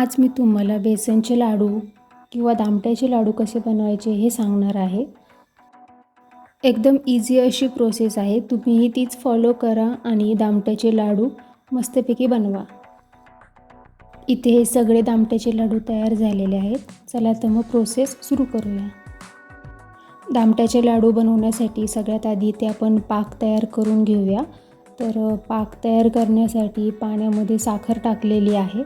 आज मी तुम्हाला बेसनचे लाडू किंवा दामट्याचे लाडू कसे बनवायचे हे सांगणार आहे. एकदम इझी अशी प्रोसेस आहे. तुम्हीही तीच फॉलो करा आणि दामट्याचे लाडू मस्तपैकी बनवा. इथे हे सगळे दामट्याचे लाडू तयार झालेले आहेत. चला तर मग प्रोसेस सुरू करूया. दामट्याचे लाडू बनवण्यासाठी सगळ्यात आधी इथे आपण पाक तयार करून घेऊया. तर पाक तयार करण्यासाठी पाण्यामध्ये साखर टाकलेली आहे.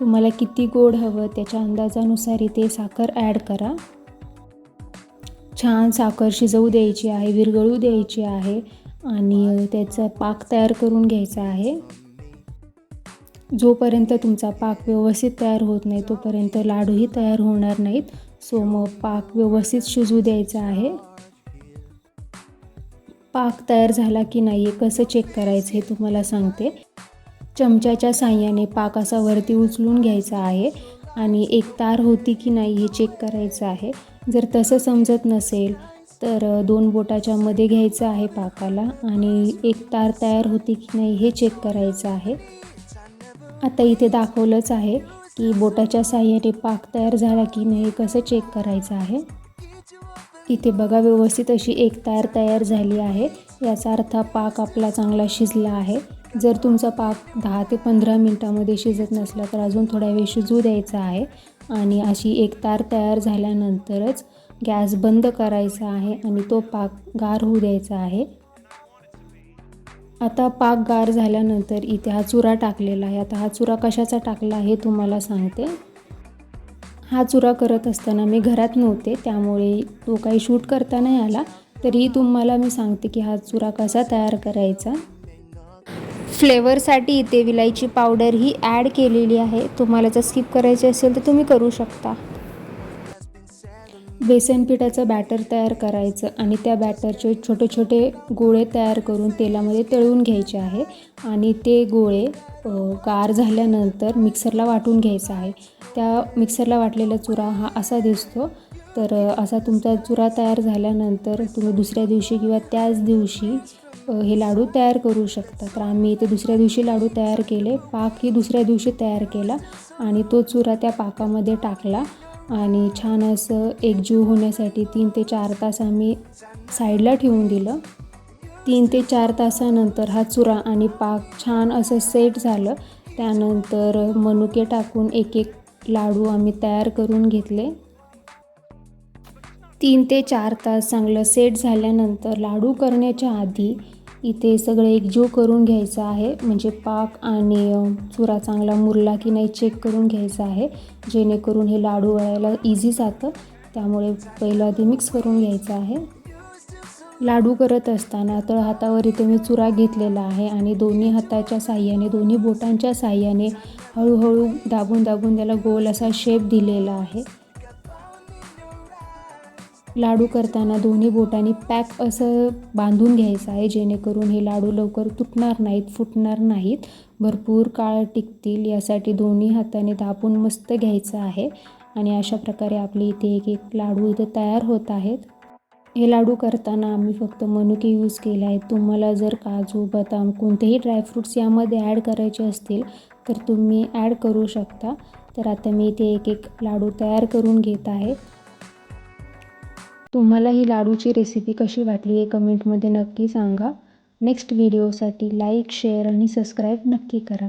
तुम्हाला किती गोड हवं त्याच्या अंदाजानुसार इथे साखर ॲड करा. छान साखर शिजवू द्यायची आहे विरघळू द्यायची आहे आणि त्याचा पाक तयार करून घ्यायचा आहे. जोपर्यंत तुमचा पाक व्यवस्थित तयार होत नाही तोपर्यंत लाडूही तयार होणार नाहीत. सो मग पाक व्यवस्थित शिजू द्यायचा आहे. पाक तयार झाला की नाही हे कसं चेक करायचं हे तुम्हाला सांगते. चमच्याच्या साह्याने पाक असा वरती उचलून घ्यायचा आहे आणि एक तार होती की नाही हे चेक करायचं आहे. जर तसं समजत नसेल तर दोन बोटाच्या मध्ये घ्यायचं आहे पाकाला आणि एक तार तयार होती की नाही हे चेक करायचं आहे. आता इथे दाखवलंच आहे की बोटाच्या साह्याने पाक तयार झाला की नाही कसं चेक करायचं आहे. इथे बघा व्यवस्थित अशी एक तार तयार झाली आहे. याचा अर्थ पाक आपला चांगला शिजला आहे. जर तुमचा पाक दहा ते पंधरा मिनटामध्ये शिजत नसला तर अजून थोडा वेळ शिजू द्यायचा आहे. आणि अशी एक तार तयार झाल्यानंतरच गॅस बंद करायचा आहे आणि तो पाक गार होऊ द्यायचा आहे. आता पाक गार झाल्यानंतर इथे हा चुरा टाकलेला आहे. आता हा चुरा कशाचा टाकला हे तुम्हाला सांगते. हा चुरा करत असताना मी घरात नव्हते त्यामुळे तो काही शूट करता नाही आला. तरीही तुम्हाला मी सांगते की हा चुरा कसा तयार करायचा. फ्लेवरसाठी इथे विलायची पावडर ही ॲड केलेली आहे. तुम्हाला जर स्किप करायची असेल तर तुम्ही करू शकता. बेसन पिठाचं बॅटर तयार करायचं आणि त्या बॅटरचे छोटे छोटे गोळे तयार करून तेलामध्ये तळून घ्यायचे आहे आणि ते गोळे गार झाल्यानंतर मिक्सरला वाटून घ्यायचा आहे. त्या मिक्सरला वाटलेला चुरा हा असा दिसतो. तर असा तुमचा चुरा तयार झाल्यानंतर तुम्ही दुसऱ्या दिवशी किंवा त्याच दिवशी हे लाडू तयार करू शकता तर आम्ही इथे दुसऱ्या दिवशी लाडू तयार केले. पाक ही दुसऱ्या दिवशी तयार केला आणि तो चुरा त्या पाकामध्ये टाकला आणि छान असं एकजीव होण्यासाठी तीन ते चार तास आम्ही साईडला ठेवून दिलं. तीन ते चार तासानंतर हा चुरा आणि पाक छान असं सेट झालं. त्यानंतर मनुके टाकून एक एक लाडू आम्ही तयार करून घेतले. तीन ते चार तास चांगलं सेट झाल्यानंतर लाडू करण्याच्या आधी इथे सगळे एकजीव करून घ्यायचं आहे म्हणजे पाक आणि चुरा चांगला मुरला की नाही चेक करून घ्यायचा आहे. जेणेकरून हे लाडू वळायला इझी जातं. त्यामुळे पहिलं आधी मिक्स करून घ्यायचं आहे. लाडू करत असताना तळ हातावर इथे मी चुरा घेतलेला आहे आणि दोन्ही हाताच्या साह्याने दोन्ही बोटांच्या साह्याने हळूहळू दाबून दाबून त्याला गोल असा शेप दिलेला आहे. लाडू करताना दोन्ही बोटांनी पॅक असं बांधून घ्यायचं आहे जेणेकरून हे लाडू लवकर तुटणार नाहीत फुटणार नाहीत. भरपूर काळ टिकतील यासाठी दोन्ही हाताने दाबून मस्त घ्यायचं आहे. आणि अशा प्रकारे आपले इथे एक एक लाडू इथे तयार होत आहेत. हे लाडू करताना आम्ही फक्त मनुके यूज केले आहेत. तुम्हाला जर काजू बदाम कोणतेही ड्रायफ्रूट्स यामध्ये ॲड करायचे असतील तर तुम्ही ॲड करू शकता. तर आता मी इथे एक एक लाडू तयार करून घेत आहे. तुम्हाला ही लाडूची रेसिपी कशी वाटली हे कमेंटमध्ये नक्की सांगा. नेक्स्ट व्हिडिओसाठी लाईक शेअर आणि सबस्क्राईब नक्की करा.